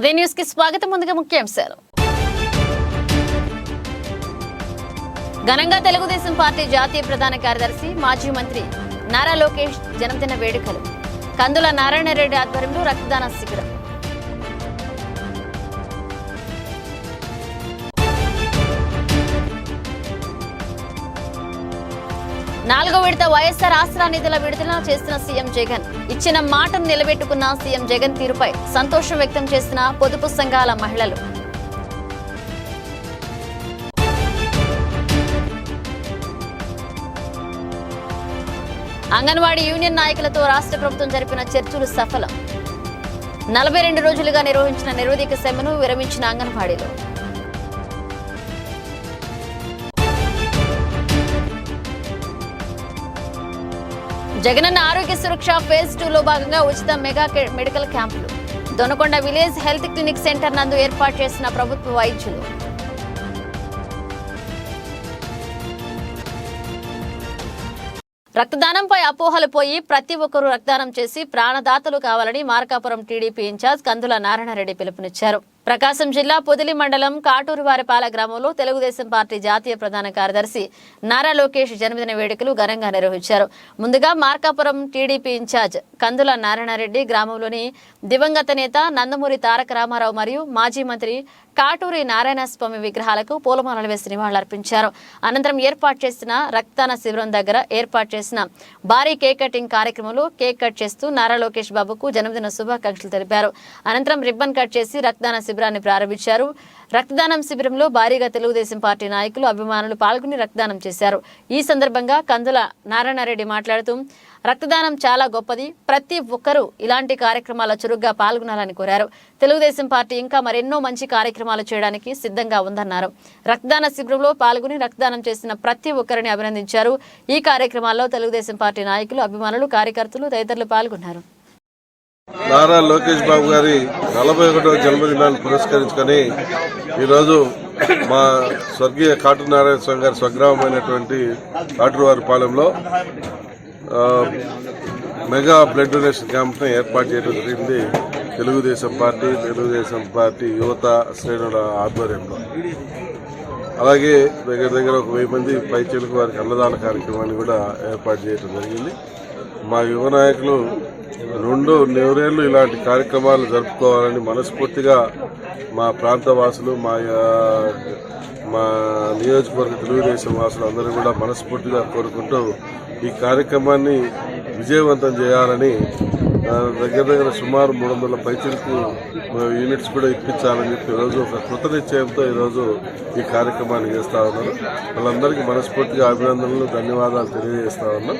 ఉదయం న్యూస్కి స్వాగతం ముందుగా ముఖ్యాంశాలు. ఘనంగా తెలుగుదేశం పార్టీ జాతీయ ప్రధాన కార్యదర్శి మాజీ మంత్రి నారా లోకేష్ జన్మదిన వేడుకలు. కందుల నారాయణరెడ్డి ఆధ్వర్యంలో రక్తదాన శిబిరం. నాలుగో విడత వైఎస్ఆర్ ఆసరా నిధుల విడుదల చేస్తున్న సీఎం జగన్. ఇచ్చిన మాటను నిలబెట్టుకున్న సీఎం జగన్ తీరుపై సంతోషం వ్యక్తం చేసిన పొదుపు సంఘాల మహిళలు. అంగన్వాడీ యూనియన్ నాయకులతో రాష్ట్ర ప్రభుత్వం జరిపిన చర్చలు సఫలం. నలభై రెండు రోజులుగా నిర్వహించిన నిరోధిక సమ్మెను విరమించిన అంగన్వాడీలో. జగనన్న ఆరోగ్య సురక్ష ఫేజ్ టూ లో భాగంగా ఉచిత మెగా మెడికల్ క్యాంపులు. Donakonda village health clinic centre నందు ఏర్పాటు చేసిన ప్రభుత్వ వైద్యులు. రక్తదానంపై అపోహలు పోయి ప్రతి ఒక్కరూ రక్తదానం చేసి ప్రాణదాతలు కావాలని మార్కాపురం టీడీపీ ఇన్ఛార్జ్ కందుల నారాయణరెడ్డి పిలుపునిచ్చారు. ప్రకాశం జిల్లా పొదిలి మండలం కాటూరువారిపాల గ్రామంలో తెలుగుదేశం పార్టీ జాతీయ ప్రధాన కార్యదర్శి నారా లోకేష్ జన్మదిన వేడుకలు ఘనంగా నిర్వహించారు. ముందుగా మార్కాపురం టీడీపీ ఇన్ఛార్జ్ కందుల నారాయణరెడ్డి గ్రామంలోని దివంగత నేత నందమూరి తారక రామారావు మరియు మాజీ మంత్రి కాటూరి నారాయణస్వామి విగ్రహాలకు పూలమాలలు వేసి నివాళులర్పించారు. అనంతరం ఏర్పాటు చేసిన రక్తాన శిబిరం దగ్గర ఏర్పాటు చేసిన భారీ కేక్ కటింగ్ కార్యక్రమంలో కేక్ కట్ చేస్తూ నారా లోకేష్ బాబుకు జన్మదిన శుభాకాంక్షలు తెలిపారు. అనంతరం రిబ్బన్ కట్ చేసి రక్తాన శిబిరాన్ని ప్రారంభించారు. రక్తదానం శిబిరంలో భారీగా తెలుగుదేశం పార్టీ నాయకులు అభిమానులు పాల్గొని రక్తదానం చేశారు. ఈ సందర్భంగా కందుల నారాయణరెడ్డి మాట్లాడుతూ రక్తదానం చాలా గొప్పది. ప్రతి ఒక్కరూ ఇలాంటి కార్యక్రమాల చురుగ్గా పాల్గొనాలని కోరారు. తెలుగుదేశం పార్టీ ఇంకా మరెన్నో మంచి కార్యక్రమాలు చేయడానికి సిద్ధంగా ఉందన్నారు. రక్తదాన శిబిరంలో పాల్గొని రక్తదానం చేసిన ప్రతి ఒక్కరిని అభినందించారు. ఈ కార్యక్రమాల్లో తెలుగుదేశం పార్టీ నాయకులు అభిమానులు కార్యకర్తలు తదితరులు పాల్గొన్నారు. నారా లోకేష్ బాబు గారి నలభై ఒకటవ జన్మదినాన్ని పురస్కరించుకొని ఈరోజు మా స్వర్గీయ కాటూరు నారాయణ స్వామి గారి స్వగ్రామమైనటువంటి కాటూరువారిపాలెంలో మెగా బ్లడ్ డొనేషన్ క్యాంప్ని ఏర్పాటు చేయడం జరిగింది. తెలుగుదేశం పార్టీ తెలుగుదేశం పార్టీ యువత శ్రేణుల ఆధ్వర్యంలో. అలాగే దగ్గర దగ్గర ఒక వెయ్యి మంది పైచలకు వారికి అన్నదాన కార్యక్రమాన్ని కూడా ఏర్పాటు చేయడం జరిగింది. మా యువ నాయకులు రెండు నూరేళ్ళు ఇలాంటి కార్యక్రమాలు జరుపుకోవాలని మనస్ఫూర్తిగా మా ప్రాంత వాసులు మా మా నియోజకవర్గ తెలుగుదేశం వాసులు అందరూ కూడా మనస్ఫూర్తిగా కోరుకుంటూ ఈ కార్యక్రమాన్ని విజయవంతం చేయాలని దగ్గర దగ్గర సుమారు మూడు వందల పైచలకు యూనిట్స్ కూడా ఇప్పించాలని చెప్పి ఈరోజు ఒక కృత నిశ్చయంతో ఈరోజు ఈ కార్యక్రమాన్ని చేస్తూ ఉన్నారు. వాళ్ళందరికీ మనస్ఫూర్తిగా అభినందనలు ధన్యవాదాలు తెలియజేస్తా ఉన్నాం.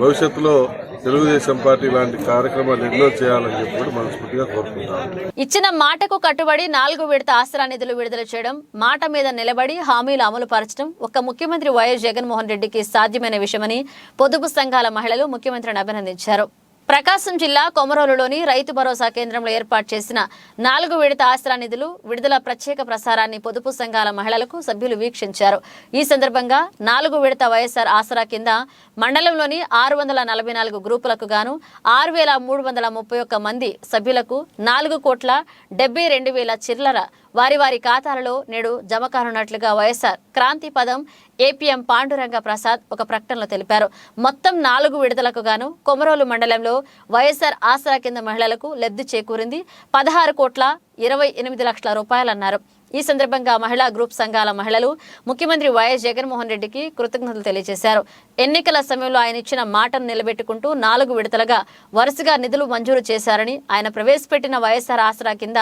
భవిష్యత్తులో తెలుగుదేశం పార్టీ లాంటి కార్యక్రమాలు ఎన్నో చేయాలని చెప్పి కూడా మనస్ఫూర్తిగా కోరుకుంటాం ఇచ్చిన మాటకు కట్టుబడి నాలుగు విడత ఆసరా నిధులు విడుదల చేయడం మాట మీద నిలబడి హామీలు అమలు పరచడం ఒక ముఖ్యమంత్రి వైఎస్ జగన్మోహన్ రెడ్డికి సాధ్యమైన విషయమని పొదుపు సంఘాల మహిళలు ముఖ్యమంత్రిని అభినందించారు. ప్రకాశం జిల్లా కొమరోలులోని రైతు భరోసా కేంద్రంలో ఏర్పాటు చేసిన నాలుగు విడత ఆసరా నిధులు విడుదల ప్రత్యేక ప్రసారాన్ని పొదుపు సంఘాల మహిళలకు సభ్యులు వీక్షించారు. ఈ సందర్భంగా నాలుగు విడత వైఎస్ఆర్ ఆసరా కింద మండలంలోని ఆరు వందల నలభై నాలుగు గ్రూపులకు గాను ఆరు వేల మూడు వందల ముప్పై ఒక్క మంది సభ్యులకు నాలుగు కోట్ల డెబ్బై రెండు వేల చిల్లర వారి వారి ఖాతాలలో నేడు జమ కానున్నట్లుగా వైఎస్ఆర్ క్రాంతి పదం ఏపీఎం పాండురంగ ప్రసాద్ ఒక ప్రకటనలో తెలిపారు. మొత్తం నాలుగు విడుదలకు గాను కొమరోలు మండలంలో వైఎస్ఆర్ ఆసరా కింద మహిళలకు లబ్ధి చేకూరింది. పదహారు కోట్ల ఇరవై ఎనిమిది లక్షల రూపాయలన్నారు. ఈ సందర్భంగా మహిళా గ్రూప్ సంఘాల మహిళలు ముఖ్యమంత్రి వైఎస్ జగన్మోహన్ రెడ్డికి కృతజ్ఞతలు తెలియజేశారు. ఎన్నికల సమయంలో ఆయన ఇచ్చిన మాటను నిలబెట్టుకుంటూ నాలుగు విడతలుగా వరుసగా నిధులు మంజూరు చేశారని ఆయన ప్రవేశపెట్టిన వైఎస్ఆర్ ఆసరా కింద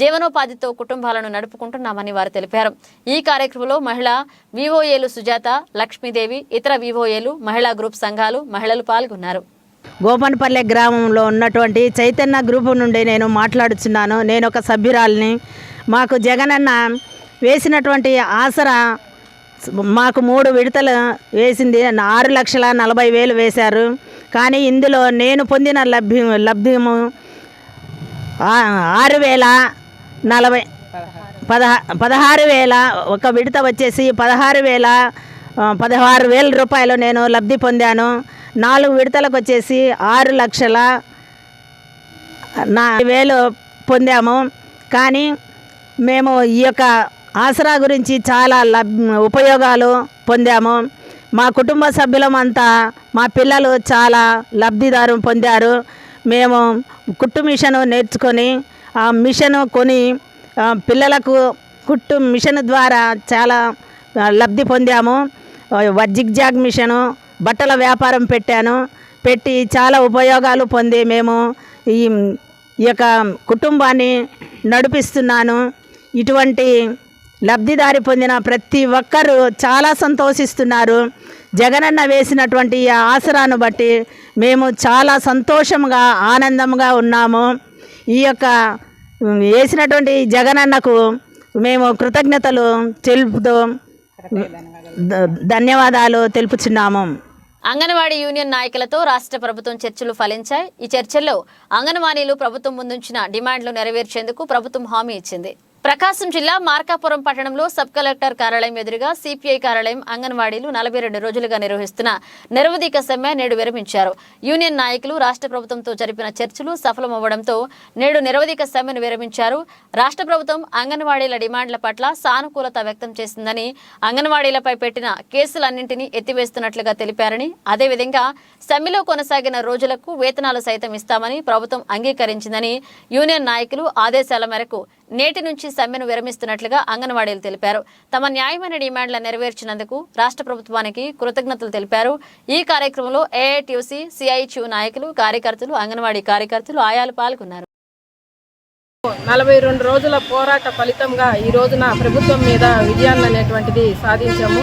జీవనోపాధితో కుటుంబాలను నడుపుకుంటున్నామని వారు తెలిపారు. ఈ కార్యక్రమంలో మహిళా వివోఏలు సుజాత లక్ష్మీదేవి ఇతర వివోఏలు మహిళా గ్రూప్ సంఘాలు మహిళలు పాల్గొన్నారు. గోపన్పల్లె గ్రామంలో ఉన్నటువంటి చైతన్య గ్రూపు నుండి నేను మాట్లాడుచున్నాను. నేను ఒక సభ్యురాలిని. మాకు జగనన్న వేసినటువంటి ఆసరా మాకు మూడు విడతలు వేసింది. ఆరు లక్షల నలభై వేలు వేశారు. కానీ ఇందులో నేను పొందిన లబ్ధి లబ్ధిము ఆరు వేల నలభై పదహా పదహారు వేల ఒక విడత వచ్చేసి పదహారు వేల పదహారు వేల రూపాయలు నేను లబ్ధి పొందాను. నాలుగు విడతలకు వచ్చేసి ఆరు లక్షల నా వేలు పొందాము. కానీ మేము ఈ యొక్క ఆసరా గురించి చాలా లబ్ ఉపయోగాలు పొందాము. మా కుటుంబ సభ్యులమంతా మా పిల్లలు చాలా లబ్ధిదారు పొందారు. మేము కుట్టు మిషను నేర్చుకొని ఆ మిషను కొని పిల్లలకు కుట్టు మిషన్ ద్వారా చాలా లబ్ధి పొందాము. జిగ్జాగ్ మిషను బట్టల వ్యాపారం పెట్టాను. పెట్టి చాలా ఉపయోగాలు పొంది మేము ఈ యొక్క కుటుంబాన్ని నడిపిస్తున్నాను. ఇటువంటి లబ్ధిదారి పొందిన ప్రతి ఒక్కరూ చాలా సంతోషిస్తున్నారు. జగనన్న వేసినటువంటి ఈ ఆసరాను బట్టి మేము చాలా సంతోషంగా ఆనందంగా ఉన్నాము. ఈ యొక్క వేసినటువంటి జగనన్నకు మేము కృతజ్ఞతలు తెలుపుతూ ధన్యవాదాలు తెలుపుచున్నాము. అంగన్వాడీ యూనియన్ నాయకులతో రాష్ట్ర ప్రభుత్వం చర్చలు ఫలించాయి. ఈ చర్చల్లో అంగన్వాడీలు ప్రభుత్వం ముందుంచిన డిమాండ్లు నెరవేర్చేందుకు ప్రభుత్వం హామీ ఇచ్చింది. ప్రకాశం జిల్లా మార్కాపురం పట్టణంలో సబ్ కలెక్టర్ కార్యాలయం ఎదురుగా సిపిఐ కార్యాలయం అంగన్వాడీలు నలభై రెండు రోజులుగా నిర్వహిస్తున్న నిరవధిక సమ్మె నేడు విరమించారు. యూనియన్ నాయకులు రాష్ట్ర ప్రభుత్వంతో జరిపిన చర్చలు సఫలమవ్వడంతో నేడు నిరవధిక సమ్మెను విరమించారు. రాష్ట్ర ప్రభుత్వం అంగన్వాడీల డిమాండ్ల పట్ల సానుకూలత వ్యక్తం చేసిందని అంగన్వాడీలపై పెట్టిన కేసులన్నింటినీ ఎత్తివేస్తున్నట్లుగా తెలిపారని అదేవిధంగా సమ్మెలో కొనసాగిన రోజులకు వేతనాలు సైతం ఇస్తామని ప్రభుత్వం అంగీకరించిందని యూనియన్ నాయకులు ఆదేశాల మేరకు నేటి నుంచి సమ్మెను విరమిస్తున్నట్లుగా అంగన్వాడీలు తెలిపారు. తమ న్యాయమైన డిమాండ్ల నెరవేర్చినందుకు రాష్ట్ర ప్రభుత్వానికి కృతజ్ఞతలు తెలిపారు. ఈ కార్యక్రమంలో ఏఐటియుసి సిఐటియు నాయకులు కార్యకర్తలు అంగన్వాడీ కార్యకర్తలు ఆయాలు పాల్గొన్నారు. నలభై రెండు రోజుల పోరాట ఫలితంగా ఈ రోజున ప్రభుత్వం మీద విజయాన్ని అనేటువంటిది సాధించాము.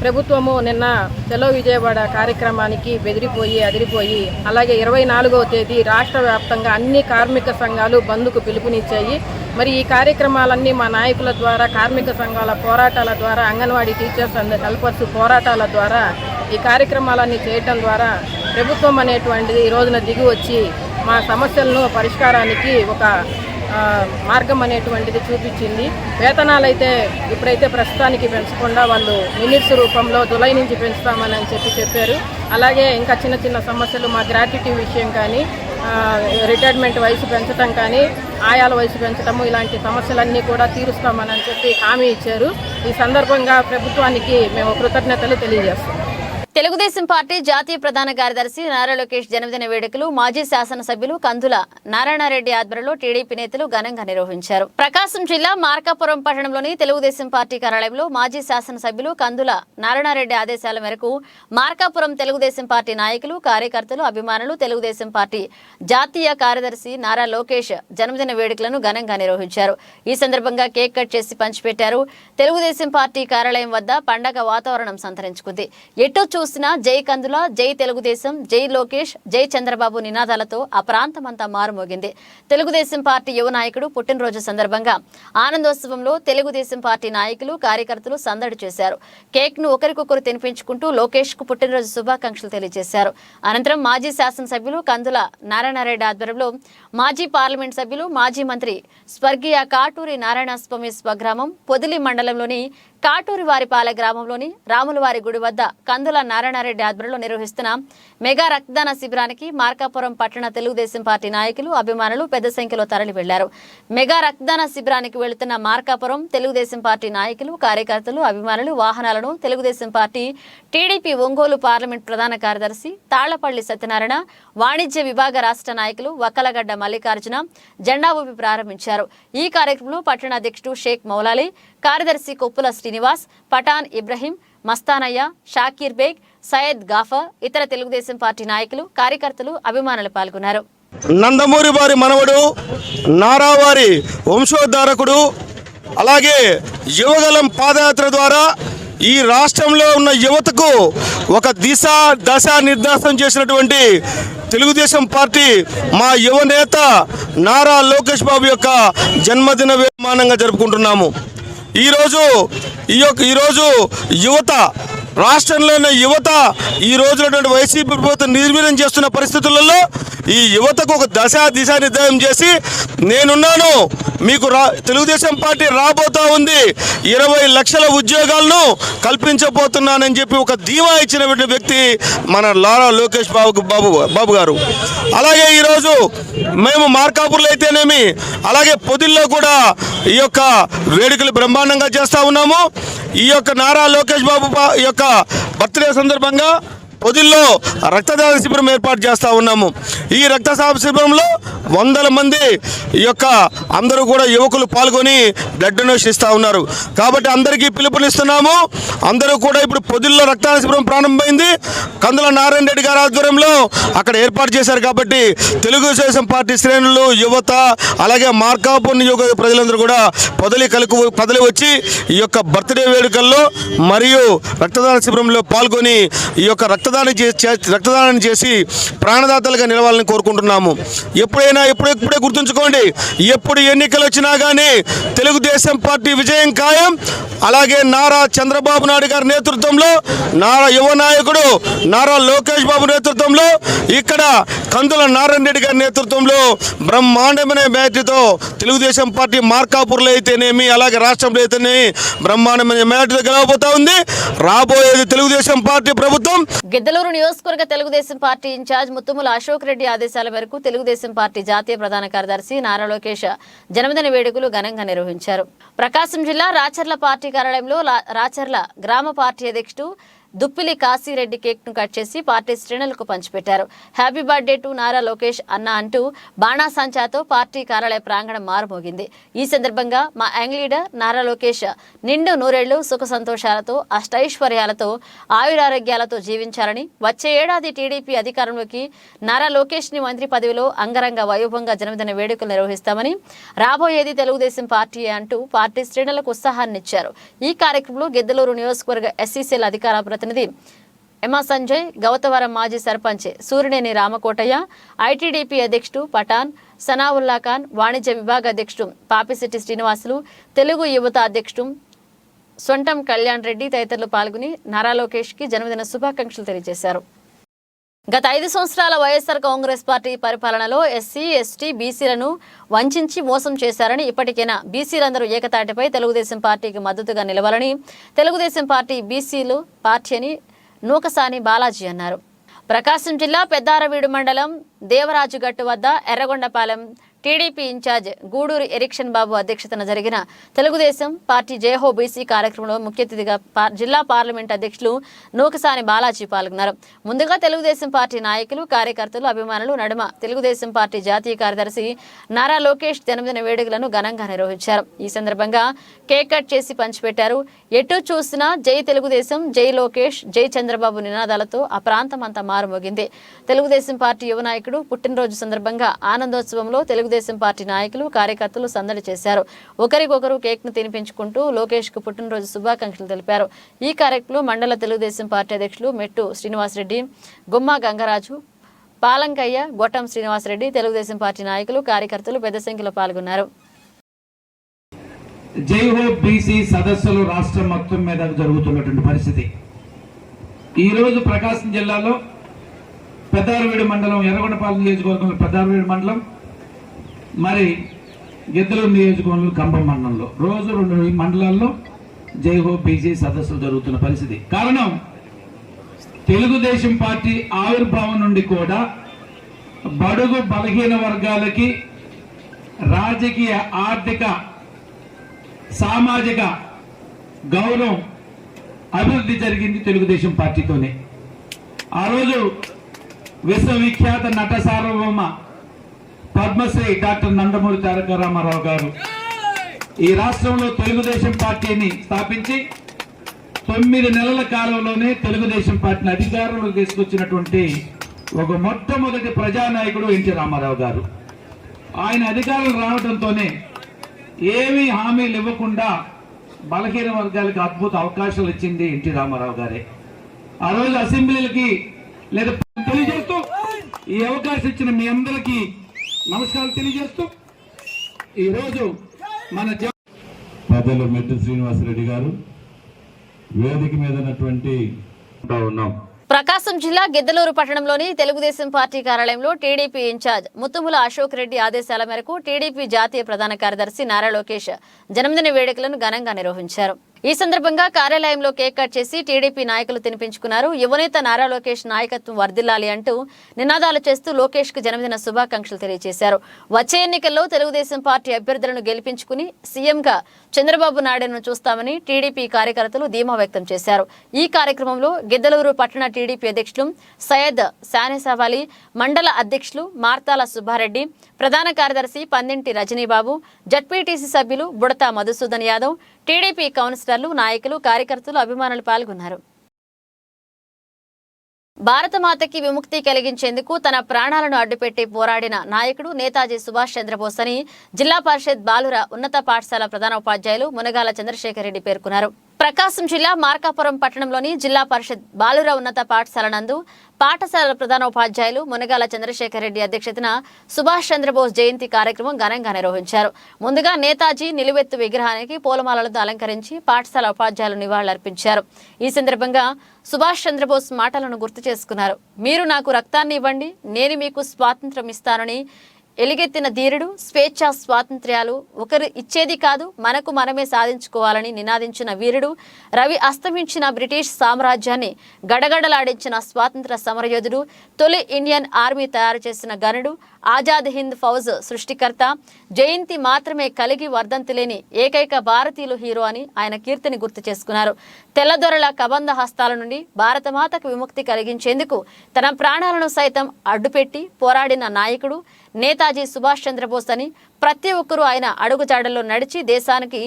ప్రభుత్వము నిన్న చెలో విజయవాడ కార్యక్రమానికి బెదిరిపోయి అదిరిపోయి అలాగే ఇరవై నాలుగవ తేదీ రాష్ట్ర వ్యాప్తంగా అన్ని కార్మిక సంఘాలు బంద్కు పిలుపునిచ్చాయి. మరి ఈ కార్యక్రమాలన్నీ మా నాయకుల ద్వారా కార్మిక సంఘాల పోరాటాల ద్వారా అంగన్వాడీ టీచర్స్ అండ్ హెల్పర్స్ పోరాటాల ద్వారా ఈ కార్యక్రమాలన్నీ చేయటం ద్వారా ప్రభుత్వం అనేటువంటిది ఈ రోజున దిగి వచ్చి మా సమస్యలను పరిష్కారానికి ఒక మార్గం అనేటువంటిది చూపించింది. వేతనాలు అయితే ఇప్పుడైతే ప్రస్తుతానికి పెంచకుండా వాళ్ళు మినిట్స్ రూపంలో జులై నుంచి పెంచుతామని అని చెప్పి చెప్పారు. అలాగే ఇంకా చిన్న చిన్న సమస్యలు మా గ్రాట్యుటీ విషయం కానీ రిటైర్మెంట్ వయసు పెంచడం కానీ ఆయాల వయసు పెంచడము ఇలాంటి సమస్యలన్నీ కూడా తీరుస్తామని చెప్పి హామీ ఇచ్చారు. ఈ సందర్భంగా ప్రభుత్వానికి మేము కృతజ్ఞతలు తెలియజేస్తాం. తెలుగుదేశం పార్టీ జాతీయ ప్రధాన కార్యదర్శి నారా లోకేష్ జన్మదిన వేడుకలు మాజీ శాసనసభ్యులు కందుల నారాయణరెడ్డి ఆధ్వర్యంలో టీడీపీ నేతలు ఘనంగా నిర్వహించారు. ప్రకాశం జిల్లా మార్కాపురం పట్టణంలోని తెలుగుదేశం పార్టీ కార్యాలయంలో మాజీ శాసనసభ్యులు కందుల నారాయణరెడ్డి ఆదేశాల మేరకు మార్కాపురం తెలుగుదేశం పార్టీ నాయకులు కార్యకర్తలు అభిమానులు తెలుగుదేశం పార్టీ జాతీయ కార్యదర్శి నారా లోకేష్ జన్మదిన వేడుకలను ఘనంగా నిర్వహించారు. ఈ సందర్భంగా కేక్ కట్ చేసి పంచిపెట్టారు. తెలుగుదేశం పార్టీ కార్యాలయం వద్ద పండగ వాతావరణం సంతరించుకుంది. ఎటు చూసినా జై కందుల జై తెలుగుదేశం జై లోకేష్ జై చంద్రబాబు నినాదాలతో ఆ ప్రాంతమంతా మారుమోగింది. తెలుగుదేశం పార్టీ యువ నాయకుడు పుట్టినరోజు సందర్భంగా ఆనందోత్సవంలో తెలుగుదేశం పార్టీ నాయకులు కార్యకర్తలు సందడి చేశారు. కేక్ను ఒకరికొకరు తినిపించుకుంటూ లోకేష్కు పుట్టినరోజు శుభాకాంక్షలు తెలియజేశారు. అనంతరం మాజీ శాసనసభ్యులు కందుల నారాయణారాయుడు ఆధ్వర్యంలో మాజీ పార్లమెంట్ సభ్యులు మాజీ మంత్రి స్వర్గీయ కాటూరి నారాయణస్వామి స్వగ్రామం పొదిలి మండలంలోని కాటూరి వారిపాలె గ్రామంలోని రాములవారి గుడి వద్ద కందుల నారాయణారెడ్డి ఆధ్వర్యంలో నిర్వహిస్తున్న మెగా రక్తదాన శిబిరానికి మార్కాపురం పట్టణ తెలుగుదేశం పార్టీ నాయకులు అభిమానులు పెద్ద సంఖ్యలో తరలి వెళ్ళారు మెగా రక్తదాన శిబిరానికి వెళుతున్న మార్కాపురం తెలుగుదేశం పార్టీ నాయకులు కార్యకర్తలు అభిమానులు వాహనాలను Telugu Desam party TDP Ongole parliament ప్రధాన కార్యదర్శి తాళ్ళపల్లి సత్యనారాయణ వాణిజ్య విభాగ రాష్ట్ర నాయకులు వక్కలగడ్డ మల్లికార్జున జెండా ఊపి ప్రారంభించారు. ఈ కార్యక్రమంలో పట్టణ అధ్యక్షుడు షేక్ మౌలాలి కార్యదర్శి కొప్పుల శ్రీనివాస్ పఠాన్ ఇబ్రహీం మస్తానయ్య షాకీర్ బేగ్ సయ్యద్ గాఫర్ ఇతర తెలుగుదేశం పార్టీ నాయకులు కార్యకర్తలు అభిమానులు పాల్గొన్నారు. నందమూరి వారి మనవడు నారావారి వంశోద్ధారకుడు అలాగే యువగలం పాదయాత్ర ద్వారా ఈ రాష్ట్రంలో ఉన్న యువతకు ఒక దిశ దశ నిర్దేశం చేసినటువంటి తెలుగుదేశం పార్టీ మా యువ నేత నారా లోకేష్ బాబు యొక్క జన్మదిన విమానంగా జరుపుకుంటున్నాము. ఈరోజు ఈ యొక్క ఈరోజు యువత రాష్ట్రంలోని యువత ఈ రోజునటువంటి వైసీపీ ప్రభుత్వం నిర్వీర్యం చేస్తున్న పరిస్థితులలో ఈ యువతకు ఒక దశ దిశ నిర్ధారం చేసి నేనున్నాను మీకు రా తెలుగుదేశం పార్టీ రాబోతా ఉంది ఇరవై లక్షల ఉద్యోగాలను కల్పించబోతున్నానని చెప్పి ఒక ధీమా ఇచ్చినటువంటి వ్యక్తి మన లారా లోకేష్ బాబు బాబు బాబు గారు. అలాగే ఈరోజు మేము మార్కాపూర్లో అయితేనేమి అలాగే పొదిల్లో కూడా ఈ యొక్క వేడుకలు బ్రహ్మాండంగా చేస్తూ ఉన్నాము. ఈ యొక్క నారా లోకేష్ బాబు బా- ఈ యొక్క బర్త్డే సందర్భంగా పొదిల్లో రక్తదాన శిబిరం ఏర్పాటు చేస్తూ ఉన్నాము. ఈ రక్తదాన శిబిరంలో వందల మంది ఈ యొక్క అందరూ కూడా యువకులు పాల్గొని బ్లడ్ డొనేషన్ ఇస్తూ ఉన్నారు. కాబట్టి అందరికీ పిలుపునిస్తున్నాము అందరూ కూడా ఇప్పుడు పొదిల్లో రక్తదాన శిబిరం ప్రారంభమైంది. కందుల నారాయణ రెడ్డి గారి ఆధ్వర్యంలో అక్కడ ఏర్పాటు చేశారు కాబట్టి తెలుగుదేశం పార్టీ శ్రేణులు యువత అలాగే మార్కాపూర్ నియోజక ప్రజలందరూ కూడా పొదలి కలుకు పొదలి వచ్చి ఈ యొక్క బర్త్డే వేడుకల్లో మరియు రక్తదాన శిబిరంలో పాల్గొని ఈ యొక్క రక్తదాన రక్తదానం చేసి రక్తదానం చేసి ప్రాణదాతలుగా నిలవాలని కోరుకుంటున్నాము. ఎప్పుడైనా ఎప్పుడెప్పుడే గుర్తుంచుకోండి. ఎప్పుడు ఎన్నికలు వచ్చినా కానీ తెలుగుదేశం పార్టీ విజయం ఖాయం. అలాగే నారా చంద్రబాబు నాయుడు గారి నేతృత్వంలో నారా యువ నాయకుడు నారా లోకేష్ బాబు నేతృత్వంలో ఇక్కడ కందుల నారాయణ రెడ్డి గారి నేతృత్వంలో బ్రహ్మాండమైన మేటితో తెలుగుదేశం పార్టీ మార్కాపూర్లో అయితేనేమి అలాగే రాష్ట్రంలో అయితేనేమి బ్రహ్మాండమైన మేటితో గెలవబోతా ఉంది. రాబోయేది తెలుగుదేశం పార్టీ ప్రభుత్వం. గిద్దలూరు నియోజకవర్గ తెలుగుదేశం పార్టీ ఇన్ఛార్జ్ ముత్తుముల అశోక్ రెడ్డి ఆదేశాల మేరకు తెలుగుదేశం పార్టీ జాతీయ ప్రధాన కార్యదర్శి నారా లోకేష్ జన్మదిన వేడుకలు ఘనంగా నిర్వహించారు. ప్రకాశం జిల్లా రాచర్ల పార్టీ కార్యాలయంలో రాచర్ల గ్రామ పార్టీ అధ్యక్షుడు దుప్పిలి కాశీరెడ్డి కేక్ను కట్ చేసి పార్టీ శ్రేణులకు పంచిపెట్టారు. Happy birthday to Nara Lokesh అన్న అంటూ బాణాసంచాతో పార్టీ కార్యాలయ ప్రాంగణం మారుమోగింది. ఈ సందర్భంగా మా యంగ్ లీడర్ నారా లోకేష్ నిండు నూరేళ్ళు సుఖ సంతోషాలతో అష్టైశ్వర్యాలతో ఆయురారోగ్యాలతో జీవించాలని వచ్చే ఏడాది టీడీపీ అధికారంలోకి నారా లోకేష్ని మంత్రి పదవిలో అంగరంగ వైభవంగా జన్మదిన వేడుకలు నిర్వహిస్తామని రాబోయేది తెలుగుదేశం పార్టీ అంటూ పార్టీ శ్రేణులకు ఉత్సాహాన్నిచ్చారు ఈ కార్యక్రమంలో గిద్దలూరు నియోజకవర్గ ఎస్సీసీల అధికార ప్రతినిధి ఎమా సంజయ్ గౌతవరం మాజీ సర్పంచ్ సూర్యనేని రామకోటయ్య ఐటీడీపీ అధ్యక్షుడు పఠాన్ సనావుల్లా ఖాన్ వాణిజ్య విభాగ అధ్యక్షుడు పాపిశెట్టి శ్రీనివాసులు తెలుగు యువత అధ్యక్షుడు సొంటం కళ్యాణ్ రెడ్డి తదితరులు పాల్గొని నారా లోకేష్కి జన్మదిన శుభాకాంక్షలు తెలియజేశారు. గత ఐదు సంవత్సరాల వైఎస్ఆర్ కాంగ్రెస్ పార్టీ పరిపాలనలో ఎస్సీ ఎస్టీ బీసీలను వంచి మోసం చేశారని ఇప్పటికైనా బీసీలందరూ ఏకతాటిపై తెలుగుదేశం పార్టీకి మద్దతుగా నిలవాలని తెలుగుదేశం పార్టీ బీసీలు పార్టీ అని నూకసాని బాలాజీ అన్నారు. ప్రకాశం జిల్లా పెద్దారవీడు మండలం దేవరాజుగట్టు వద్ద Yerragondapalem TDP in charge Gudur Erikshan Babu అధ్యక్షతన జరిగిన తెలుగుదేశం పార్టీ జయహో బీసీ కార్యక్రమంలో ముఖ్య అతిథిగా జిల్లా పార్లమెంట్ అధ్యక్షులు నూకసాని బాలాజీ పాల్గొన్నారు. ముందుగా తెలుగుదేశం పార్టీ నాయకులు కార్యకర్తలు అభిమానులు నడుమ తెలుగుదేశం పార్టీ జాతీయ కార్యదర్శి నారా లోకేష్ జన్మదిన వేడుకలను ఘనంగా నిర్వహించారు. ఈ సందర్భంగా కేక్ కట్ చేసి పంచిపెట్టారు. ఎటు చూసినా జై తెలుగుదేశం జై లోకేష్ జై చంద్రబాబు నినాదాలతో ఆ ప్రాంతం అంతా మారుమోగింది. తెలుగుదేశం పార్టీ యువ నాయకుడు పుట్టినరోజు సందర్భంగా ఆనందోత్సవంలో తెలుగుదేశం తెలుగుదేశం పార్టీ నాయకులు కార్యకర్తలు సందడి చేశారు. ఒకరికొకరు కేక్ను తినిపించుకుంటూ లోకేష్కు పుట్టినరోజు శుభాకాంక్షలు తెలిపారు. ఈ కార్యక్రమంలో మండల తెలుగుదేశం పార్టీ అధ్యక్షులు మెట్టు శ్రీనివాసరెడ్డి గుమ్మ గంగరాజు పాలంకయ్య గొట్టం శ్రీనివాసరెడ్డి తెలుగుదేశం పార్టీ నాయకులు కార్యకర్తలు పెద్ద సంఖ్యలో పాల్గొన్నారు. జై బీసీ సదస్సులు రాష్ట్రం మొత్తం మీద జరుగుతున్నటువంటి పరిస్థితి. ఈరోజు ప్రకాశం జిల్లాలో పెద్దారవీడు మండలం ఎర్రగొండపాలెం నియోజకవర్గంలో పెద్దారవీడు మండలం మరి గిద్దలూరు నియోజకవర్గం కంబం మండలంలో. రోజు రెండు మండలాల్లో జైహో హో సదస్సులు జరుగుతున్న పరిస్థితి. కారణం తెలుగుదేశం పార్టీ ఆవిర్భావం నుండి కూడా బడుగు బలహీన వర్గాలకి రాజకీయ ఆర్థిక సామాజిక గౌరవం అభివృద్ధి జరిగింది తెలుగుదేశం పార్టీతోనే. ఆ రోజు విశ్వవిఖ్యాత నట సార్వభౌమ పద్మశ్రీ డాక్టర్ నందమూరి తారక రామారావు గారు. ఈ రాష్ట్రంలో తెలుగుదేశం పార్టీని స్థాపించి తొమ్మిది నెలల కాలంలోనే తెలుగుదేశం పార్టీని అధికారంలో తీసుకొచ్చినటువంటి ఒక మొట్టమొదటి ప్రజానాయకుడు ఎన్టీ రామారావు గారు. ఆయన అధికారం రావడంతోనే ఏమీ హామీలు ఇవ్వకుండా బలహీన వర్గాలకు అద్భుత అవకాశాలు ఇచ్చింది ఎన్టీ రామారావు గారే. ఆ రోజు అసెంబ్లీలకి లేదా తెలియజేస్తూ ఈ అవకాశం ఇచ్చిన మీ అందరికీ నమస్కారాలు తెలియజేస్తూ ఈ రోజు మన పెద్దలు మెట్టు శ్రీనివాసరెడ్డి గారు వేదిక మీద ఉన్నటువంటి ఉన్నాం. ప్రకాశం జిల్లా గిద్దలూరు పట్టణంలోని తెలుగుదేశం పార్టీ కార్యాలయంలో TDP in charge Muthumula Ashok Reddy ఆదేశాల మేరకు టీడీపీ జాతీయ ప్రధాన కార్యదర్శి నారా లోకేష్ జన్మదిన వేడుకలను ఘనంగా నిర్వహించారు. ఈ సందర్భంగా కార్యాలయంలో కేక్ కట్ చేసి టీడీపీ నాయకులు తినిపించుకున్నారు. యువనేత నారా లోకేష్ నాయకత్వం వర్ధిల్లాలి అంటూ నినాదాలు చేస్తూ లోకేష్కు జన్మదిన శుభాకాంక్షలు తెలియజేశారు. వచ్చే ఎన్నికల్లో తెలుగుదేశం పార్టీ అభ్యర్థులను గెలిపించుకుని సీఎంగా చంద్రబాబు నాయుడును చూస్తామని టీడీపీ కార్యకర్తలు ధీమా వ్యక్తం చేశారు. ఈ కార్యక్రమంలో గిద్దలూరు పట్టణ టీడీపీ అధ్యక్షులు సయ్యద్ శానేసావాలి మండల అధ్యక్షులు మార్తాల సుబ్బారెడ్డి ప్రధాన కార్యదర్శి పందింటి రజనీబాబు జడ్పీటీసీ సభ్యులు బుడత మధుసూదన్ యాదవ్ టీడీపీ కౌన్సిలర్లు నాయకులు కార్యకర్తలు అభిమానులు పాల్గొన్నారు. భారతమాతకి విముక్తి కలిగించేందుకు తన ప్రాణాలను అడ్డుపెట్టి పోరాడిన నాయకుడు నేతాజీ సుభాష్ చంద్రబోస్ అని జిల్లా పరిషత్ బాలుర ఉన్నత పాఠశాల ప్రధానోపాధ్యాయులు మునగాల చంద్రశేఖర్ రెడ్డి పేర్కొన్నారు. ప్రకాశం జిల్లా మార్కాపురం పట్టణంలోని జిల్లా పరిషత్ బాలుర ఉన్నత పాఠశాల నందు పాఠశాల ప్రధానోపాధ్యాయులు మునగాల చంద్రశేఖర్ రెడ్డి అధ్యక్షతన సుభాష్ చంద్రబోస్ జయంతి కార్యక్రమం ఘనంగా నిర్వహించారు. ముందుగా నేతాజీ నిలువెత్తు విగ్రహానికి పూలమాలలతో అలంకరించి పాఠశాల ఉపాధ్యాయులు నివాళులర్పించారు. ఈ సందర్భంగా సుభాష్ చంద్రబోస్ మాటలను గుర్తు చేసుకున్నారు. మీరు నాకు రక్తాన్ని ఇవ్వండి నేను మీకు స్వాతంత్రం ఇస్తానని ఎలుగెత్తిన ధీరుడు స్వేచ్ఛా స్వాతంత్ర్యాలు ఒకరు ఇచ్చేది కాదు మనకు మనమే సాధించుకోవాలని నినాదించిన వీరుడు రవి అస్తమించిన బ్రిటిష్ సామ్రాజ్యాన్ని గడగడలాడించిన స్వాతంత్ర సమరయోధుడు తొలి ఇండియన్ ఆర్మీ తయారు చేసిన గనుడు ఆజాద్ హింద్ ఫౌజ్ సృష్టికర్త. జయంతి మాత్రమే కలిగి వర్ధంతి లేని ఏకైక భారతీయులు హీరో అని ఆయన కీర్తిని గుర్తు చేసుకున్నారు. తెల్లదొరల కబంధ హస్తాల నుండి భారతమాతకు విముక్తి కలిగించేందుకు తన ప్రాణాలను సైతం అడ్డుపెట్టి పోరాడిన నాయకుడు నేతాజీ సుభాష్ చంద్రబోస్ అని ప్రతి ఒక్కరూ ఆయన అడుగుజాడల్లో నడిచి దేశానికి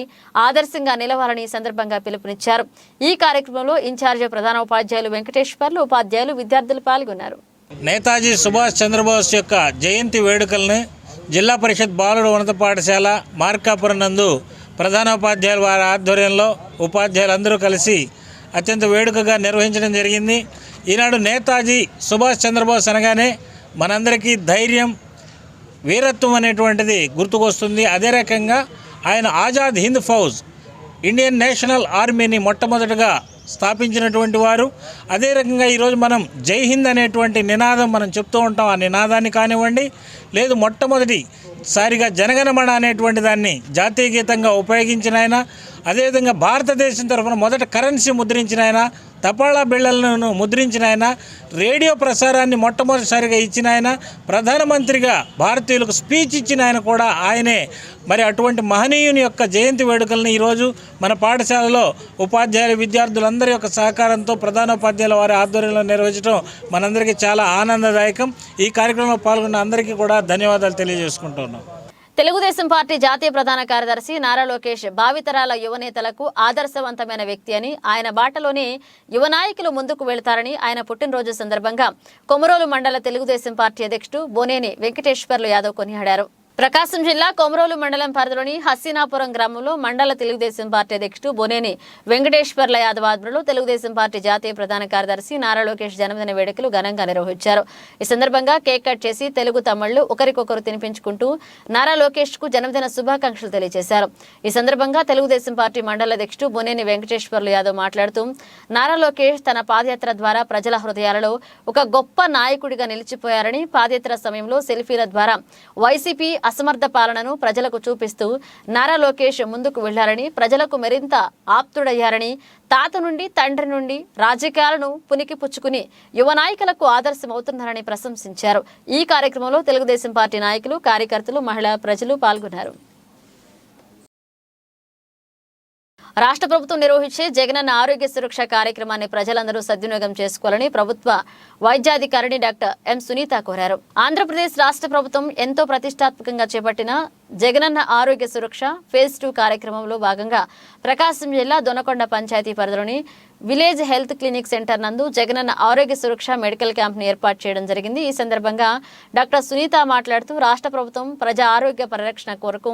ఆదర్శంగా నిలవాలని ఈ సందర్భంగా పిలుపునిచ్చారు. ఈ కార్యక్రమంలో ఇన్ఛార్జి ప్రధాన ఉపాధ్యాయులు వెంకటేశ్వర్లు ఉపాధ్యాయులు విద్యార్థులు పాల్గొన్నారు. నేతాజీ సుభాష్ చంద్రబోస్ యొక్క జయంతి వేడుకల్ని జిల్లా పరిషత్ బాలుడు ఉన్నత పాఠశాల మార్కాపురం నందు ప్రధానోపాధ్యాయుల వారి ఆధ్వర్యంలో ఉపాధ్యాయులందరూ కలిసి అత్యంత వేడుకగా నిర్వహించడం జరిగింది. ఈనాడు నేతాజీ సుభాష్ చంద్రబోస్ అనగానే మనందరికీ ధైర్యం వీరత్వం అనేటువంటిది గుర్తుకొస్తుంది. అదే రకంగా ఆయన ఆజాద్ హింద్ ఫౌజ్ ఇండియన్ నేషనల్ ఆర్మీని మొట్టమొదటగా స్థాపించినటువంటి వారు. అదే రకంగా ఈరోజు మనం జై హింద్ అనేటువంటి నినాదం మనం చెప్తూ ఉంటాం. ఆ నినాదాన్ని కానివ్వండి లేదు మొట్టమొదటి సారిగా జనగణమణ అనేటువంటి దాన్ని జాతీయ గీతంగా ఉపయోగించిన ఆయన అదేవిధంగా భారతదేశం తరఫున మొదట కరెన్సీ ముద్రించిన ఆయన తపాళా బిళ్ళలను ముద్రించిన ఆయన రేడియో ప్రసారాన్ని మొట్టమొదటిసారిగా ఇచ్చిన ఆయన ప్రధానమంత్రిగా భారతీయులకు స్పీచ్ ఇచ్చిన ఆయన కూడా ఆయనే. మరి అటువంటి మహనీయుని యొక్క జయంతి వేడుకలను ఈరోజు మన పాఠశాలలో ఉపాధ్యాయుల విద్యార్థులందరి యొక్క సహకారంతో ప్రధానోపాధ్యాయుల వారి ఆధ్వర్యంలో నిర్వహించడం మనందరికీ చాలా ఆనందదాయకం. ఈ కార్యక్రమంలో పాల్గొన్న అందరికీ కూడా ధన్యవాదాలు తెలియజేసుకుంటున్నాం. తెలుగుదేశం పార్టీ జాతీయ ప్రధాన కార్యదర్శి నారా లోకేష్ భావితరాల యువనేతలకు ఆదర్శవంతమైన వ్యక్తి అని ఆయన బాటలోనే యువ నాయకులు ముందుకు వెళతారని ఆయన పుట్టినరోజు సందర్భంగా కొమరోలు మండల తెలుగుదేశం పార్టీ అధ్యక్షుడు బోనేని వెంకటేశ్వర్లు యాదవ్ కొనియాడారు. ప్రకాశం జిల్లా కొమరోలు మండలం పరిధిలోని హస్సినాపురం గ్రామంలో మండల తెలుగుదేశం పార్టీ అధ్యక్షుడు బొనేని వెంకటేశ్వర్ల యాదవ్ ఆధ్వర్యంలో తెలుగుదేశం పార్టీ జాతీయ ప్రధాన కార్యదర్శి నారా లోకేష్ జన్మదిన వేడుకలు ఘనంగా నిర్వహించారు. ఈ సందర్భంగా కేక్ కట్ చేసి తెలుగు తమ్ముళ్ళు ఒకరికొకరు తినిపించుకుంటూ నారా లోకేష్కు జన్మదిన శుభాకాంక్షలు తెలియజేశారు. ఈ సందర్భంగా తెలుగుదేశం పార్టీ మండల అధ్యక్షుడు బొనేని వెంకటేశ్వర్లు యాదవ్ మాట్లాడుతూ నారా లోకేష్ తన పాదయాత్ర ద్వారా ప్రజల హృదయాలలో ఒక గొప్ప నాయకుడిగా నిలిచిపోయారని పాదయాత్ర సమయంలో సెల్ఫీల ద్వారా వైసీపీ అసమర్థ పాలనను ప్రజలకు చూపిస్తూ నారా లోకేష్ ముందుకు వెళ్ళారని ప్రజలకు మరింత ఆప్తుడయ్యారని తాత నుండి తండ్రి నుండి రాజకీయాలను పునికి పుచ్చుకుని యువ నాయకులకు ఆదర్శమవుతున్నారని ప్రశంసించారు. ఈ కార్యక్రమంలో తెలుగుదేశం పార్టీ నాయకులు కార్యకర్తలు మహిళా ప్రజలు పాల్గొన్నారు. రాష్ట్ర ప్రభుత్వం నిర్వహించే జగనన్న ఆరోగ్య సురక్ష కార్యక్రమాన్ని ప్రజలందరూ సద్వినియోగం చేసుకోవాలని ప్రభుత్వ వైద్యాధికారిని డాక్టర్ ఎం సునీత కోరారు. ఆంధ్రప్రదేశ్ రాష్ట్ర ప్రభుత్వం ఎంతో ప్రతిష్టాత్మకంగా చేపట్టిన జగనన్న ఆరోగ్య సురక్ష ఫేజ్ టూ కార్యక్రమంలో భాగంగా ప్రకాశం జిల్లా దొనకొండ పంచాయతీ పరిధిలోని విలేజ్ హెల్త్ క్లినిక్ సెంటర్ నందు జగనన్న ఆరోగ్య సురక్ష మెడికల్ క్యాంప్ను ఏర్పాటు చేయడం జరిగింది. ఈ సందర్భంగా డాక్టర్ సునీత మాట్లాడుతూ రాష్ట్ర ప్రభుత్వం ప్రజా ఆరోగ్య పరిరక్షణ కొరకు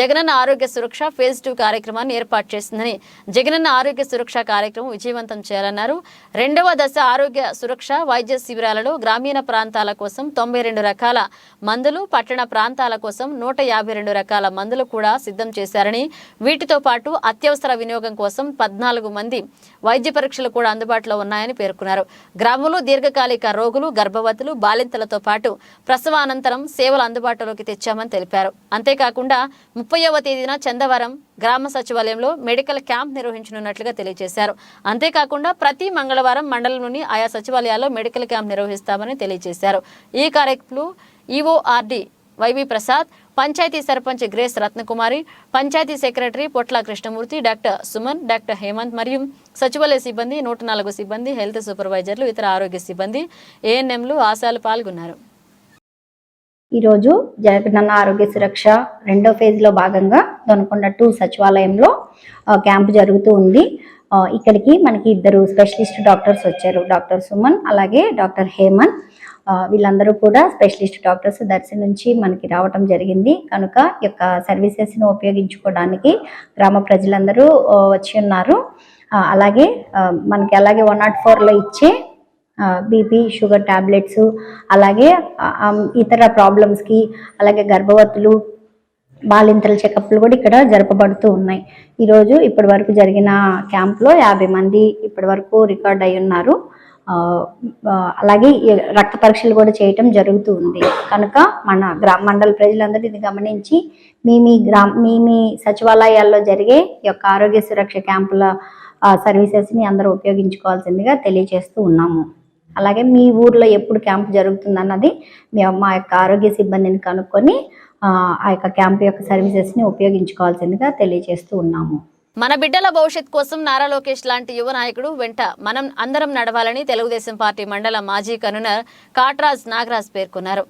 జగనన్న ఆరోగ్య సురక్ష ఫేజ్ టూ కార్యక్రమాన్ని ఏర్పాటు చేసిందని జగనన్న ఆరోగ్య సురక్ష కార్యక్రమం విజయవంతం చేయాలన్నారు. రెండవ దశ ఆరోగ్య సురక్ష వైద్య శిబిరాలలో గ్రామీణ ప్రాంతాల కోసం తొంభై రెండు రకాల మందులు పట్టణ ప్రాంతాల కోసం నూట యాభై రెండు రకాల మందులు కూడా సిద్ధం చేశారని వీటితో పాటు అత్యవసర వినియోగం కోసం పద్నాలుగు మంది వైద్య పరీక్షలు కూడా అందుబాటులో ఉన్నాయని పేర్కొన్నారు. గ్రామంలో దీర్ఘకాలిక రోగులు గర్భవతులు బాలింతలతో పాటు ప్రసవానంతరం సేవలు అందుబాటులోకి తెచ్చామని తెలిపారు. అంతేకాకుండా ముప్పైవ తేదీన చందవరం గ్రామ సచివాలయంలో మెడికల్ క్యాంప్ నిర్వహించనున్నట్లుగా తెలియజేశారు. అంతేకాకుండా ప్రతి మంగళవారం మండలంలోని ఆయా సచివాలయాల్లో మెడికల్ క్యాంప్ నిర్వహిస్తామని తెలియజేశారు. ఈ కార్యక్రమంలో EORD YV Prasad panchayat sarpanch Grace Ratnakumari panchayat secretary Potla Krishnamurthy doctor Suman doctor Hemanth మరియు సచివాలయ సిబ్బంది నూట నాలుగు సిబ్బంది హెల్త్ సూపర్వైజర్లు ఇతర ఆరోగ్య సిబ్బంది ఏఎన్ఎంలు ఆశాలు పాల్గొన్నారు. ఈరోజు జగనన్న ఆరోగ్య సురక్ష రెండో ఫేజ్లో భాగంగా దొనకొండ టూ సచివాలయంలో క్యాంపు జరుగుతూ ఉంది. ఇక్కడికి మనకి ఇద్దరు స్పెషలిస్ట్ డాక్టర్స్ వచ్చారు. డాక్టర్ సుమన్ అలాగే డాక్టర్ హేమన్ వీళ్ళందరూ కూడా స్పెషలిస్ట్ డాక్టర్స్ దర్శి నుంచి మనకి రావటం జరిగింది. కనుక ఈ యొక్క సర్వీసెస్ను ఉపయోగించుకోవడానికి గ్రామ ప్రజలందరూ వచ్చి ఉన్నారు. అలాగే మనకి అలాగే వన్ నాట్ ఫోర్లో ఇచ్చే బీపీ షుగర్ టాబ్లెట్స్ అలాగే ఇతర ప్రాబ్లమ్స్కి అలాగే గర్భవతులు బాలింతల చెకప్లు కూడా ఇక్కడ జరపబడుతూ ఉన్నాయి. ఈరోజు ఇప్పటి వరకు జరిగిన క్యాంప్లో యాభై మంది ఇప్పటి వరకు రికార్డ్ అయి ఉన్నారు. అలాగే రక్త పరీక్షలు కూడా చేయటం జరుగుతూ ఉంది. కనుక మన గ్రామ మండల ప్రజలందరూ ఇది గమనించి మీ మీ గ్రామ మీ మీ సచివాలయాల్లో జరిగే ఈ యొక్క ఆరోగ్య సురక్ష క్యాంపుల సర్వీసెస్ని అందరూ ఉపయోగించుకోవాల్సిందిగా తెలియజేస్తూ ఉన్నాము. అలాగే మీ ఊర్లో ఎప్పుడు క్యాంపు జరుగుతుంది అన్నది మేము మా యొక్క ఆరోగ్య సిబ్బందిని కనుక్కొని ఆ ఆ యొక్క క్యాంప్ యొక్క సర్వీసెస్ని ఉపయోగించుకోవాల్సిందిగా తెలియజేస్తూ ఉన్నాము. మన బిడ్డల భవిష్యత్ కోసం నారా లోకేష్ లాంటి యువ నాయకుడు వెంట మనం అందరం నడవాలని తెలుగుదేశం పార్టీ మండల మాజీ కన్వీనర్ కాట్రాజ్ నాగరాజ్ పేర్కొన్నారు.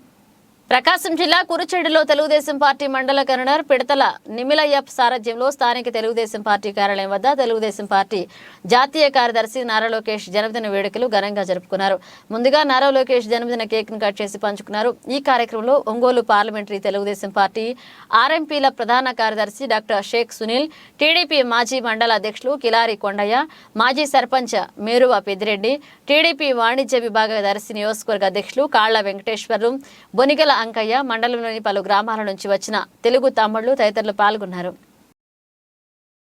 ప్రకాశం జిల్లా కురుచెడులో తెలుగుదేశం పార్టీ మండల కన్వీనర్ పిడతల నిమిలయ్య సారథ్యంలో స్థానిక తెలుగుదేశం పార్టీ కార్యాలయం వద్ద తెలుగుదేశం పార్టీ జాతీయ కార్యదర్శి నారా లోకేష్ జన్మదిన వేడుకలు ఘనంగా జరుపుకున్నారు. ముందుగా నారా లోకేష్ జన్మదిన కేక్ను కట్ చేసి పంచుకున్నారు. ఈ కార్యక్రమంలో ఒంగోలు పార్లమెంటరీ తెలుగుదేశం పార్టీ ఆర్ఎంపీల ప్రధాన కార్యదర్శి డాక్టర్ షేక్ సునీల్ టీడీపీ మాజీ మండల అధ్యక్షులు కిలారి కొండయ్య మాజీ సర్పంచ్ మేరువ పెద్దిరెడ్డి టీడీపీ వాణిజ్య విభాగ దర్శి నియోజకవర్గ అధ్యక్షులు కాళ్ళ వెంకటేశ్వర్లు బొనిగల అంకయ్య మండలంలోని పలు గ్రామాల నుంచి వచ్చిన తెలుగు తమ్ముళ్ళు తదితరులు పాల్గొన్నారు.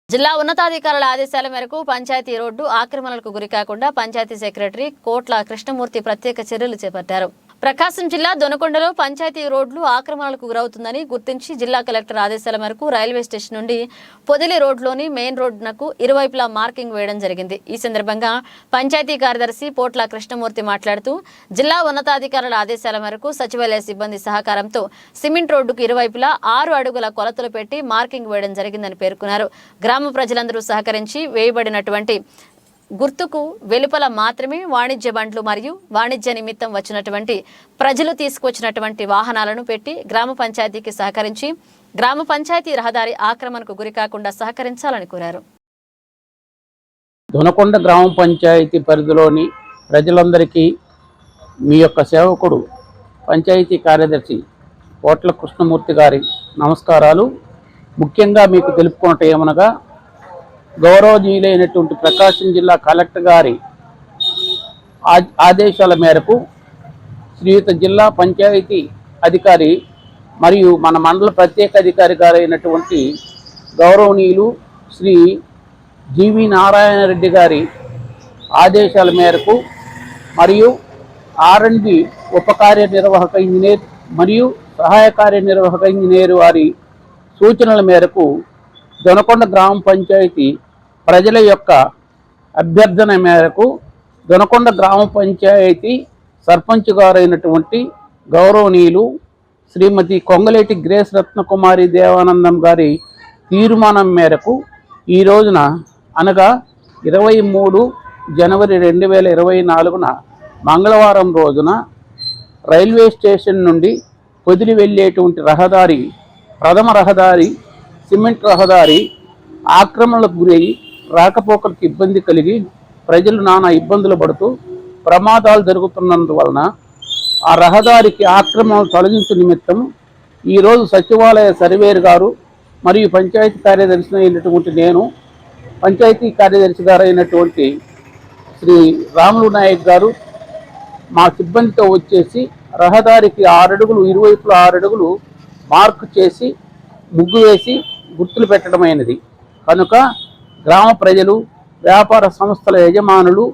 జిల్లా ఉన్నతాధికారుల ఆదేశాల మేరకు పంచాయతీ రోడ్డు ఆక్రమణలకు గురికాకుండా పంచాయతీ సెక్రటరీ కోట్ల కృష్ణమూర్తి ప్రత్యేక చర్యలు చేపట్టారు. ప్రకాశం జిల్లా దొనకొండలో పంచాయతీ రోడ్లు ఆక్రమణలకు గురవుతుందని గుర్తించి జిల్లా కలెక్టర్ ఆదేశాల మేరకు రైల్వే స్టేషన్ నుండి పొదిలి రోడ్లోని మెయిన్ రోడ్డునకు ఇరువైపులా మార్కింగ్ వేయడం జరిగింది. ఈ సందర్భంగా పంచాయతీ కార్యదర్శి పోట్ల కృష్ణమూర్తి మాట్లాడుతూ జిల్లా ఉన్నతాధికారుల ఆదేశాల మేరకు సచివాలయ సిబ్బంది సహకారంతో సిమెంట్ రోడ్డుకు ఇరువైపులా ఆరు అడుగుల కొలతలు పెట్టి మార్కింగ్ వేయడం జరిగిందని పేర్కొన్నారు. గ్రామ ప్రజలందరూ సహకరించి వేయబడినటువంటి గుర్తుకు వెలుపల మాత్రమే వాణిజ్య బండ్లు మరియు వాణిజ్య నిమిత్తం వచ్చినటువంటి ప్రజలు తీసుకొచ్చినటువంటి వాహనాలను పెట్టి గ్రామ పంచాయతీకి సహకరించి గ్రామ పంచాయతీ రహదారి ఆక్రమణకు గురికాకుండా సహకరించాలని కోరారు. దునకొండ గ్రామ పంచాయతీ పరిధిలోని ప్రజలందరికీ మీ యొక్క సేవకుడు పంచాయతీ కార్యదర్శి కోట్ల కృష్ణమూర్తి గారి నమస్కారాలు. ముఖ్యంగా మీకు తెలుపుకున్నట్టు ఏమనగా గౌరవనీయులైనటువంటి ప్రకాశం జిల్లా కలెక్టర్ గారి ఆదేశాల మేరకు శ్రీయుత జిల్లా పంచాయతీ అధికారి మరియు మన మండల ప్రత్యేక అధికారి గారైనటువంటి గౌరవనీయులు శ్రీ జీవి నారాయణ రెడ్డి గారి ఆదేశాల మేరకు మరియు ఆర్ఎండ్బి ఉప కార్యనిర్వాహక ఇంజనీర్ మరియు సహాయ కార్యనిర్వాహక ఇంజనీర్ వారి సూచనల మేరకు దొనకొండ గ్రామ పంచాయతీ ప్రజల యొక్క అభ్యర్థన మేరకు దొనకొండ గ్రామ పంచాయతీ సర్పంచ్ గారైనటువంటి గౌరవనీయులు శ్రీమతి కొంగలేటి గ్రేస్ రత్నకుమారి దేవానందం గారి తీర్మానం మేరకు ఈ రోజున అనగా ఇరవై మూడు జనవరి రెండు వేల ఇరవై నాలుగున మంగళవారం రోజున రైల్వే స్టేషన్ నుండి పొదిలి వెళ్ళేటువంటి రహదారి ప్రథమ రహదారి సిమెంట్ రహదారి ఆక్రమణలకు గురై రాకపోకలకు ఇబ్బంది కలిగి ప్రజలు నానా ఇబ్బందులు పడుతూ ప్రమాదాలు జరుగుతున్నందువలన ఆ రహదారికి ఆక్రమణలు తొలగించిన నిమిత్తం ఈరోజు సచివాలయ సర్వేర్ గారు మరియు పంచాయతీ కార్యదర్శి అయినటువంటి నేను పంచాయతీ కార్యదర్శి గారు అయినటువంటి శ్రీ రాములు నాయక్ గారు మా సిబ్బందితో వచ్చేసి రహదారికి ఆరడుగులు ఇరువైపులా ఆరడుగులు మార్క్ చేసి ముగ్గు వేసి గుర్తులు పెట్టడమైనది. కనుక గ్రామ ప్రజలు వ్యాపార సంస్థల యజమానులు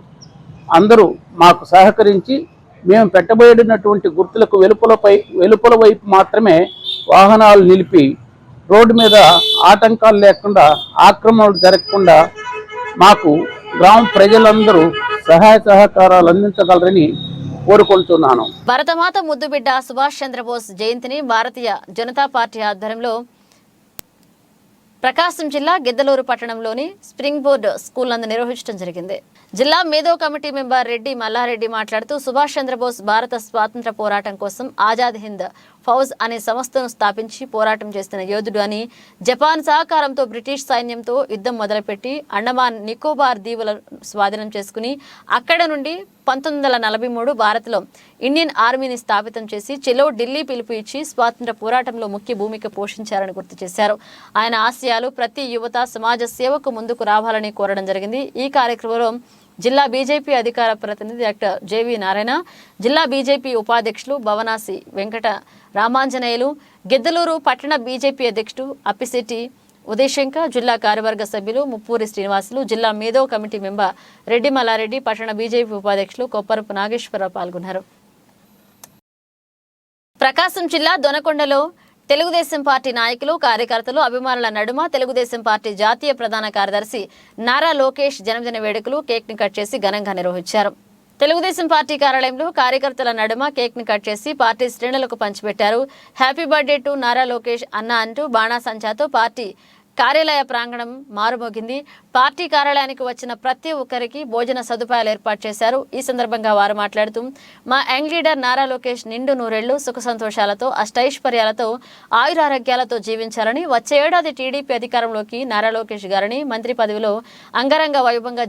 అందరూ మాకు సహకరించి మేము పెట్టబడినటువంటి గుర్తులకు వెలుపలపై వెలుపల వైపు మాత్రమే వాహనాలు నిలిపి రోడ్డు మీద ఆటంకాలు లేకుండా ఆక్రమణలు జరగకుండా మాకు గ్రామ ప్రజలందరూ సహాయ సహకారాలు అందించగలరని కోరుకుంటున్నాను. భరతమాత ముద్దుబిడ్డ సుభాష్ చంద్రబోస్ జయంతిని భారతీయ జనతా పార్టీ ఆధ్వర్యంలో ప్రకాశం జిల్లా గిద్దలూరు పట్టణంలోని స్ప్రింగ్ బోర్డ్ స్కూల్ నందు నిర్వహించడం జరిగింది. జిల్లా మేధో కమిటీ మెంబర్ రెడ్డి మల్లారెడ్డి మాట్లాడుతూ సుభాష్ చంద్రబోస్ భారత స్వాతంత్ర పోరాటం కోసం ఆజాద్ హింద్ ఫౌజ్ అనే సంస్థను స్థాపించి పోరాటం చేస్తున్న యోధుడు అని జపాన్ సహకారంతో బ్రిటిష్ సైన్యంతో యుద్ధం మొదలుపెట్టి అండమాన్ నికోబార్ దీవుల స్వాధీనం చేసుకుని అక్కడ నుండి పంతొమ్మిది వందల నలభై మూడు భారత్లో ఇండియన్ ఆర్మీని స్థాపితం చేసి చెలో ఢిల్లీ పిలుపు ఇచ్చి స్వాతంత్ర పోరాటంలో ముఖ్య భూమిక పోషించారని గుర్తు చేశారు. ఆయన ఆశయాలు ప్రతి యువత సమాజ సేవకు ముందుకు రావాలని కోరడం జరిగింది. ఈ కార్యక్రమంలో జిల్లా బీజేపీ అధికార ప్రతినిధి డాక్టర్ జేవి నారాయణ జిల్లా బీజేపీ ఉపాధ్యక్షులు భవనాసి వెంకట రామాంజనేయులు గిద్దలూరు పట్టణ బీజేపీ అధ్యక్షుడు అప్పిశెట్టి ఉదయశంకర్ జిల్లా కార్యవర్గ సభ్యులు ముప్పూరి శ్రీనివాసులు జిల్లా మేధో కమిటీ మెంబర్ రెడ్డి మల్లారెడ్డి పట్టణ బీజేపీ ఉపాధ్యక్షులు కొప్పరపు నాగేశ్వరరావు పాల్గొన్నారు. ప్రకాశం జిల్లా దొనకొండలో తెలుగుదేశం పార్టీ నాయకులు కార్యకర్తలు అభిమానుల నడుమ తెలుగుదేశం పార్టీ జాతీయ ప్రధాన కార్యదర్శి నారా లోకేష్ జన్మదిన వేడుకలు కేక్ని కట్ చేసి ఘనంగా నిర్వహించారు. తెలుగుదేశం పార్టీ కార్యాలయంలో కార్యకర్తల నడుమ కేక్ని కట్ చేసి పార్టీ శ్రేణులకు పంచిపెట్టారు. Happy birthday to Nara Lokesh అన్న అంటూ బాణాసంచాతో పార్టీ కార్యాలయ ప్రాంగణం మారుమోగింది. పార్టీ కార్యాలయానికి వచ్చిన ప్రతి ఒక్కరికి భోజన సదుపాయాలు ఏర్పాటు చేశారు. ఈ సందర్భంగా వారు మాట్లాడుతూ మా యంగ్ లీడర్ నారా లోకేష్ నిండు నూరేళ్ళు సుఖ సంతోషాలతో అష్టైశ్వర్యాలతో ఆయురారోగ్యాలతో జీవించాలని వచ్చే ఏడాది టీడీపీ అధికారంలోకి నారా లోకేష్ గారిని మంత్రి పదవిలో అంగరంగ వైభవంగా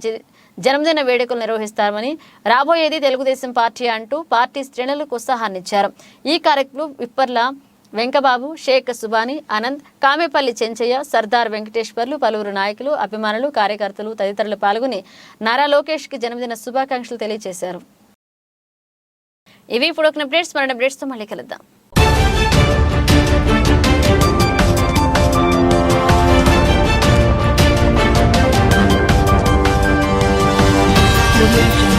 జన్మదిన వేడుకలు నిర్వహిస్తామని రాబోయేది తెలుగుదేశం పార్టీ అంటూ పార్టీ శ్రేణులకు ఉత్సాహాన్నిచ్చారు ఈ కార్యక్రమం విప్పర్ల వెంకబాబు షేక్ సుబాని అనంత్ కామేపల్లి చెంచయ్య సర్దార్ వెంకటేశ్వర్లు పలువురు నాయకులు అభిమానులు కార్యకర్తలు తదితరులు పాల్గొని నారా లోకేష్కి జన్మదిన శుభాకాంక్షలు తెలియజేశారు ఇవి ఇప్పుడు ఒక అప్డేట్స్ మరణ అప్డేట్స్తో మళ్ళీ కలుద్దాం Audio Jungle.